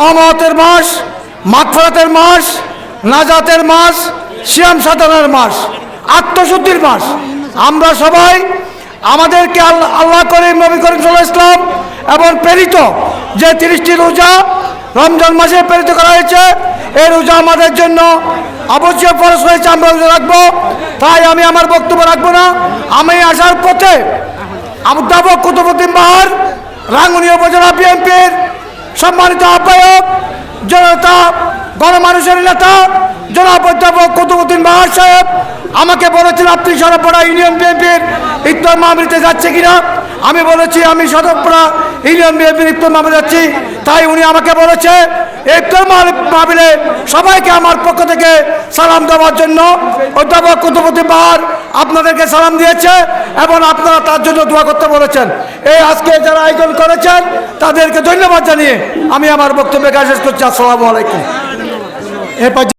রহমতের মাস, মাগফরাতের মাস, নাজাতের মাস শিয়াম সাধনার মাস, আত্মশুদ্ধির মাস। আমরা সবাই আমাদেরকে আল্লাহ করিম, নবী করিম ইসলাম এবং প্রেরিত যে তিরিশটি রোজা রমজান মাসে প্রেরিত করা হয়েছে, এই রোজা আমাদের জন্য অবশ্যই ফরজ হয়েছে, আমরা রোজা রাখব। তাই আমি আমার বক্তব্য রাখব না। আমি আসার পথে আবুদাব কুতুবুদ্দিন বাহার, রাঙ্গুনি উপজেলা বিএনপির সম্মানিত আহ্বায়ক, জনতা, গণমানুষের নেতা, জনাব অধ্যাপক কুতুবুদ্দিন বাহার সাহেব, আমাকে বলেছেন আপনি সরবপাড়া ইউনিয়ন বিএনপির ইত্তর মামলিতে যাচ্ছে কিনা? আমি বলেছি, আমি সদরপাড়া যাচ্ছি, তাই উনি আমাকে বলেছে, ইফতার মাহমিলে সবাইকে আমার পক্ষ থেকে সালাম দেওয়ার জন্য অধ্যাপক কুতুবুদ্দিন বাহার আপনাদেরকে সালাম দিয়েছে এবং আপনারা তার জন্য দোয়া করতে বলেছেন। এই আজকে যারা আয়োজন করেছেন, তাদেরকে ধন্যবাদ জানিয়ে আমি আমার বক্তব্য শেষ করছি। আসসালামু আলাইকুম। এরপর